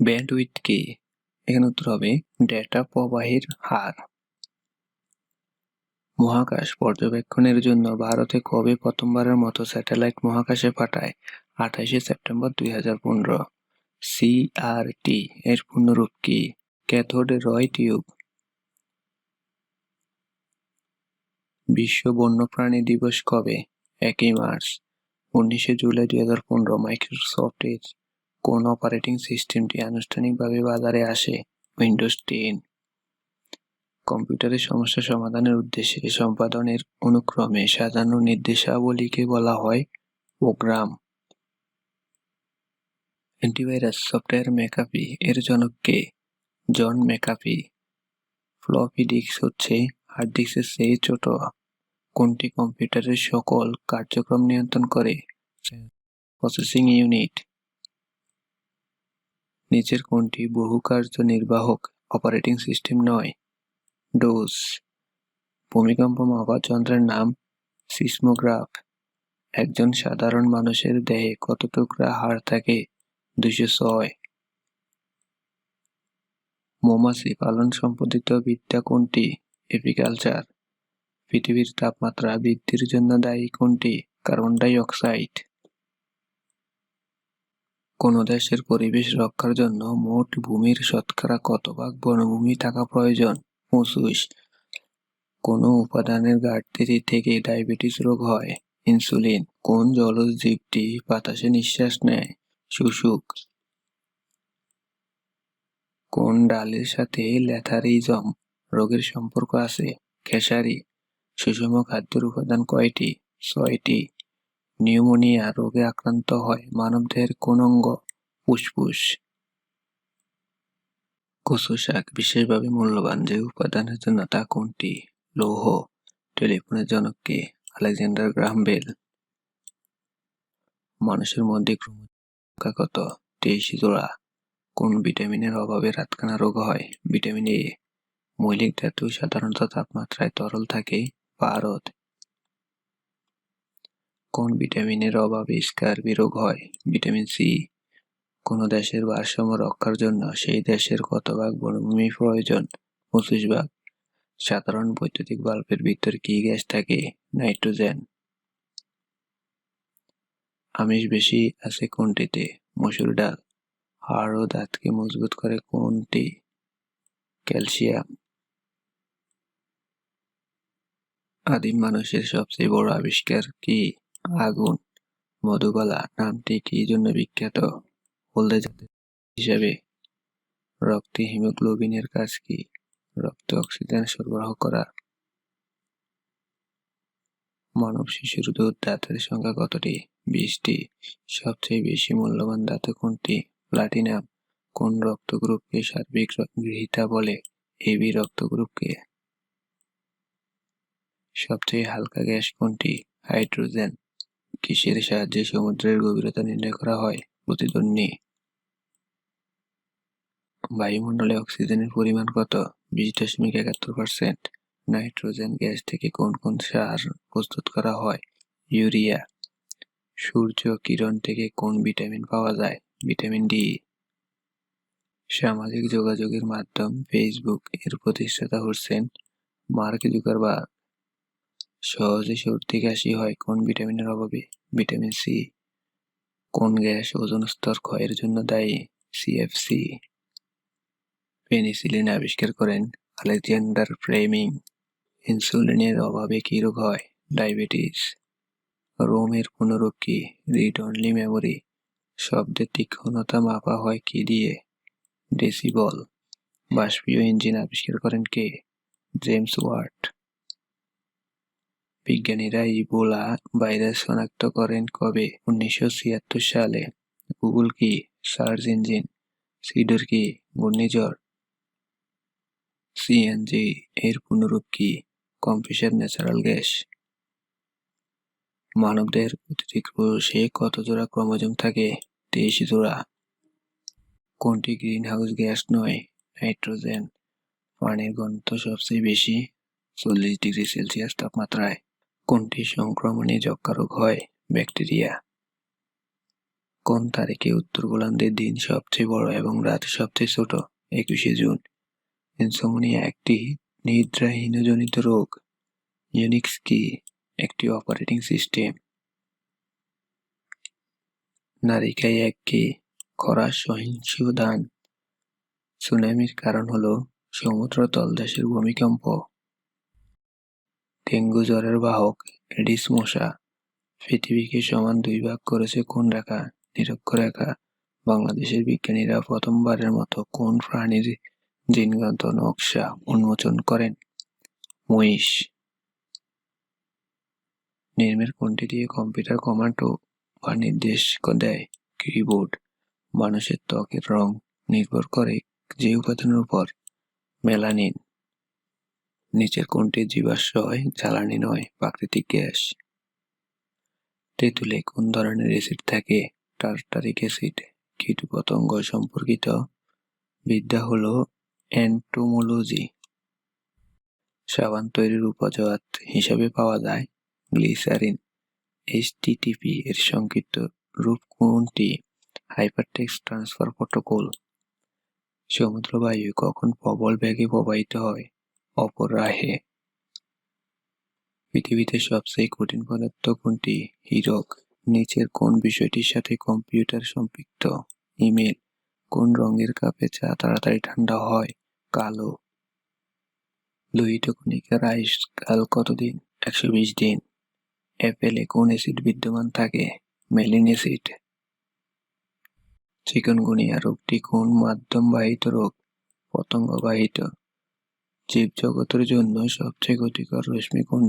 Bandwidth কি? এখানে উত্তর হবে, ডেটা প্রবাহের হার। মহাকাশ পর্যবেক্ষণের জন্য ভারতে কবে প্রথমবারের মতো স্যাটেলাইট মহাকাশে পাঠায়? আঠাশে সেপ্টেম্বর দুই হাজার পনেরো। সিআরটি এর পূর্ণরূপ কি? Cathode ray tube. বিশ্ব বন্যপ্রাণী দিবস কবে? একই মার্চ। উনিশে জুলাই দুই হাজার পনেরো মাইক্রোসফট মাইক্রোসফটের কোন অপারেটিং সিস্টেমটি আনুষ্ঠানিকভাবে বাজারে আসে? উইন্ডোজ টেন কম্পিউটারের সমস্যা সমাধানের উদ্দেশ্যে সম্পাদনের অনুক্রমে সাজানো নির্দেশাবলীকে বলা হয় প্রোগ্রাম অ্যান্টিভাইরাস সফটওয়্যার ম্যাকাফি এর জনক কে? জন ম্যাকাফি ফ্লপি ডিস্ক হচ্ছে হার্ড ডিস্কের চেয়ে ছোট। কোনটি কম্পিউটারের সকল কার্যক্রম নিয়ন্ত্রণ করে? প্রসেসিং ইউনিট নিচের কোনটি বহু কার্য নির্বাহক অপারেটিং সিস্টেম নয়। ডোজ ভূমিকম্প মাপার যন্ত্রের নাম সিসমোগ্রাফ একজন সাধারণ মানুষের দেহে কত টুকরা হাড় থাকে? দুশো ছয়। মৌমাছি পালন সম্পাদিত বিদ্যা কোনটি? এপিকালচার পৃথিবীর তাপমাত্রা বৃদ্ধির জন্য দায়ী কোনটি? কার্বন ডাই অক্সাইড কোন দেশের পরিবেশ রক্ষার জন্য মোট ভূমির শতকরা কত ভাগ বনভূমি থাকা প্রয়োজন? পঁচিশ। কোন উপাদানের ঘাটতি থেকে ডায়াবেটিস রোগ হয়। ইনসুলিন কোন জলজ জীবটি বাতাসে নিঃশ্বাস নেয়? শুশুক কোন ডালের সাথে ল্যাথারিজম রোগের সম্পর্ক আছে? খেসারি। সুষম খাদ্যের উপাদান কয়টি? ছয়টি। নিউমোনিয়া রোগে আক্রান্ত হয়। মানবদেহের কোন অঙ্গ? ফুসফুস। কচু শাক বিশেষভাবে মূল্যবান। যে উপাদানের জন্য তা কোনটি? লৌহ। টেলিফোনের জনক কে? Alexander Graham bell. মানুষের মধ্যে ক্রোমোজোম কত? তেইশ জোড়া। কোন ভিটামিনের অভাবে রাতকানা রোগ হয়? Vitamin A. মৌলিক ধাতু সাধারণত তাপমাত্রায় তরল থাকে। পারদ। কোন ভিটামিনের অভাবে স্কার্বি রোগ হয়? ভিটামিন সি কোন দেশের ভারসাম্য রক্ষার জন্য সেই দেশের কত ভাগ বনভূমি প্রয়োজন? পঁচিশ ভাগ। সাধারণ বৈদ্যুতিক বাল্বের ভিতর কি গ্যাস থাকে? নাইট্রোজেন। আমিষ বেশি আছে কোনটিতে? মসুর ডাল। হাড় ও দাঁতকে মজবুত করে কোনটি? ক্যালসিয়াম। আদিম মানুষের সবচেয়ে বড় আবিষ্কার কি? আগুন। মধুবালা নামটি কি জন্য বিখ্যাত? হলদে জাতের হিসাবে রক্তে হিমোগ্লোবিনের কাজ কি? রক্তে অক্সিজেন সরবরাহ করা। মানব শিশুর দুধ দাঁতের সংখ্যা কতটি? বিশটি। সবচেয়ে বেশি মূল্যবান ধাতু কোনটি? প্লাটিনাম। কোন রক্ত গ্রুপকে সার্বিক গৃহীতা বলে? এবি রক্ত গ্রুপকে। সবচেয়ে হালকা গ্যাস কোনটি? হাইড্রোজেন। কিসের সাহায্যে সমুদ্রের গভীরতা নির্ণয় করা হয়? প্রতিদ্বন্দ্বী বায়ুমণ্ডলে অক্সিজেনের পরিমাণ কত? বিশ দশমিক একাত্তর পার্সেন্ট। নাইট্রোজেন গ্যাস থেকে কোন কোন সার প্রস্তুত করা হয়? ইউরিয়া। সূর্য কিরণ থেকে কোন ভিটামিন পাওয়া যায়? Vitamin D. সামাজিক যোগাযোগের মাধ্যম ফেসবুক এর প্রতিষ্ঠাতা হচ্ছেন মার্ক জুকারবার্গ। সহজে সর্দি, কাশি হয় কোন ভিটামিনের অভাবে? Vitamin C. কোন গ্যাস ওজন স্তর ক্ষয়ের জন্য দায়ী? সিএফসি পেনিসিলিন আবিষ্কার করেন আলেকজান্ডার ফ্লেমিং। ইনসুলিনের অভাবে কি রোগ হয়? ডায়াবেটিস। রোমের পুনরূপ কি? Read only memory. শব্দের তীক্ষ্ণতা মাপা হয় কি দিয়ে? ডেসিবল। বাষ্পীয় ইঞ্জিন আবিষ্কার করেন কে? James Watt. বিজ্ঞানীরা ইবোলা ভাইরাস শনাক্ত করেন কবে? উনিশশো ছিয়াত্তর সালে। গুগল কি? Search engine. সিডর কি? ঘূর্ণিঝড়। সিএনজি এর পুনরূপ কি? Compressor natural gas. মানবদের প্রতিটি কোষে কত জোড়া ক্রোমোজোম থাকে? তেইশ জোড়া। কোনটি গ্রিন হাউস গ্যাস নয়? নাইট্রোজেন। পানির ঘনত্ব সবচেয়ে বেশি, চল্লিশ ডিগ্রি সেলসিয়াস তাপমাত্রায়। কোনটি সংক্রমণে যক্ষা রোগ হয়? ব্যাকটেরিয়া। কোন তারিখে উত্তর গোলার্ধের দিন সবচেয়ে বড় এবং রাত সবচেয়ে ছোট? একুশে জুন। ইনসোমনিয়া একটি নিদ্রাহীনজনিত রোগ। ইউনিক্স কি? একটি অপারেটিং সিস্টেম। নারিকায় এক কি? খরা সহিংস দান সুনামির কারণ হলো সমুদ্র তলদেশের ভূমিকম্প। ডেঙ্গু জ্বরের বাহক এডিস মশা। পৃথিবীকে সমান দুই ভাগ করেছে কোন রেখা? নিরক্ষরেখা বাংলাদেশের বিজ্ঞানীরা প্রথমবারের মতো কোন প্রাণীর জিনগত নকশা উন্মোচন করেন? মহিষ। নির্মের কোনটি দিয়ে কম্পিউটার কমান্ড বা নির্দেশ দেয় কিবোর্ড। মানুষের ত্বকের রং নির্ভর করে যে উপাদানের উপর মেলানিন নিচের কোনটি জীবাশ্ম হয় জ্বালানি নয়, প্রাকৃতিক গ্যাস। তেঁতুলে কোন ধরনের অ্যাসিড থাকে? টার্টারিক অ্যাসিড কীটপতঙ্গ সম্পর্কিত বিদ্যা হল এন্টোমোলজি সাবান তৈরির উপজাত হিসাবে পাওয়া যায় গ্লিসারিন এইচটিটিপি এর সংক্ষিপ্ত রূপ কোনটি? হাইপারটেক্স ট্রান্সফার প্রোটোকল সমুদ্র বায়ু কখন প্রবল বেগে প্রবাহিত হয়? অপরাহে। পৃথিবীতে সবচেয়ে কঠিন পদার্থ কোনটি? হীরক। নিচের কোন বিষয়টির সাথে কম্পিউটার সম্পৃক্ত? ইমেল। কোন রঙের কাপে চা তাড়াতাড়ি ঠান্ডা হয়? কালো। লোহিত কণিকার আয়ুষ্কাল কতদিন? একশো বিশ দিন। অ্যাপেলে কোন অ্যাসিড বিদ্যমান থাকে? মেলিন অ্যাসিড। চিকনগুনিয়া রোগটি কোন মাধ্যমবাহিত রোগ? পতঙ্গবাহিত। জীবজগতের জন্য সবচেয়ে ক্ষতিকর রশ্মি কোনটি?